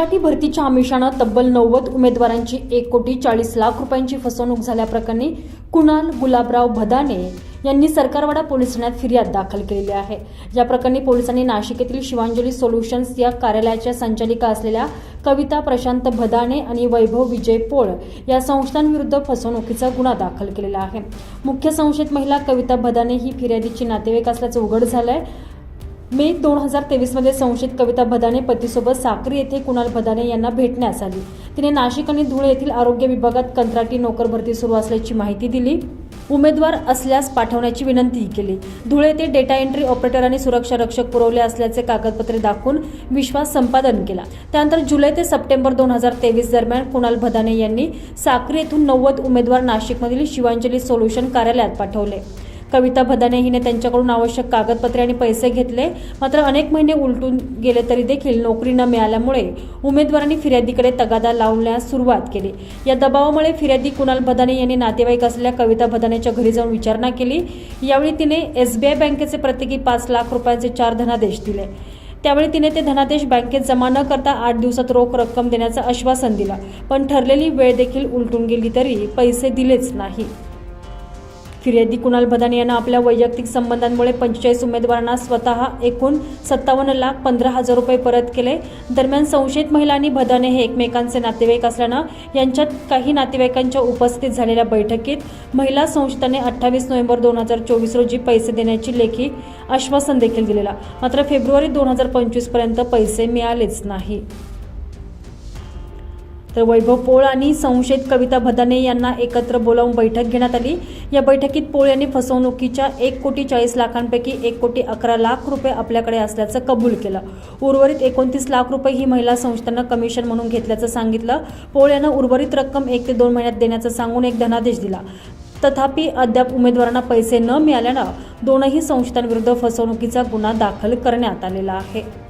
कंत्राटी भरतीच्या आमिषानं तब्बल नव्वद उमेदवारांची एक कोटी चाळीस लाख रुपयांची फसवणूक झाल्याप्रकरणी कुणाल गुलाबराव भदाने यांनी सरकारवाडा पोलीस ठाण्यात फिर्याद दाखल केलेली आहे. या प्रकरणी पोलिसांनी नाशिक येथील शिवांजली सोल्युशन्स या कार्यालयाच्या संचालिका असलेल्या कविता प्रशांत भदाने आणि वैभव विजय पोळ या संस्थांविरुद्ध फसवणुकीचा गुन्हा दाखल केलेला आहे. मुख्य संशयित महिला कविता भदाने ही फिर्यादीची नातेवाईक असल्याचं उघड झालं आहे मे दोन हजार तेवीसमध्ये संशयित कविता भदाने पतीसोबत साक्री येथे कुणाल भदाने यांना भेटण्यास आली. तिने नाशिक आणि धुळे येथील आरोग्य विभागात कंत्राटी नोकर भरती सुरू असल्याची माहिती दिली. उमेदवार असल्यास पाठवण्याची विनंतीही केली. धुळे येथे डेटा एंट्री ऑपरेटर आणि सुरक्षा रक्षक पुरवले असल्याचे कागदपत्रे दाखवून विश्वास संपादन केला. त्यानंतर जुलै ते सप्टेंबर दोन हजार तेवीस दरम्यान कुणाल भदाने यांनी साक्री येथून नव्वद उमेदवार नाशिकमधील शिवांजली सोल्युशन कार्यालयात पाठवले. कविता भदाने हिने त्यांच्याकडून आवश्यक कागदपत्रे आणि पैसे घेतले. मात्र अनेक महिने उलटून गेले तरी देखील नोकरी न मिळाल्यामुळे उमेदवारांनी फिर्यादीकडे तगादा लावण्यास सुरुवात केली. या दबावामुळे फिर्यादी कुणाल भदाने यांनी नातेवाईक असलेल्या कविता भदानेच्या घरी जाऊन विचारणा केली. यावेळी तिने एसबीआय बँकेचे प्रत्येकी पाच लाख रुपयांचे चार धनादेश दिले. त्यावेळी तिने ते धनादेश बँकेत जमा न करता आठ दिवसात रोख रक्कम देण्याचं आश्वासन दिलं. पण ठरलेली वेळ देखील उलटून गेली तरी पैसे दिलेच नाही. फिर्यादी कुणाल भदाने यांना आपल्या वैयक्तिक संबंधांमुळे पंचेचाळीस उमेदवारांना स्वतः एकूण सत्तावन्न लाख पंधरा हजार रुपये परत केले. दरम्यान संशयित महिला आणि भदाने हे एकमेकांचे नातेवाईक असल्यानं यांच्यात काही नातेवाईकांच्या उपस्थित झालेल्या बैठकीत महिला संशयिताने अठ्ठावीस नोव्हेंबर दोन हजार चोवीस रोजी पैसे देण्याची लेखी आश्वासन देखील दिलेला. मात्र फेब्रुवारी दोन हजार पंचवीसपर्यंत पैसे मिळालेच नाही. तर वैभव पोळ आणि संशयित कविता भदाने यांना एकत्र बोलावून बैठक घेण्यात आली. या बैठकीत पोळ यांनी फसवणुकीच्या एक कोटी चाळीस लाखांपैकी एक कोटी अकरा लाख रुपये आपल्याकडे असल्याचं कबूल केलं. उर्वरित एकोणतीस लाख रुपये ही महिला संस्थांना कमिशन म्हणून घेतल्याचं सांगितलं. पोळ यानं उर्वरित रक्कम एक ते दोन महिन्यात देण्याचं सांगून एक धनादेश दिला. तथापि अद्याप उमेदवारांना पैसे न मिळाल्यानं दोनही संस्थांविरुद्ध फसवणुकीचा गुन्हा दाखल करण्यात आलेला आहे.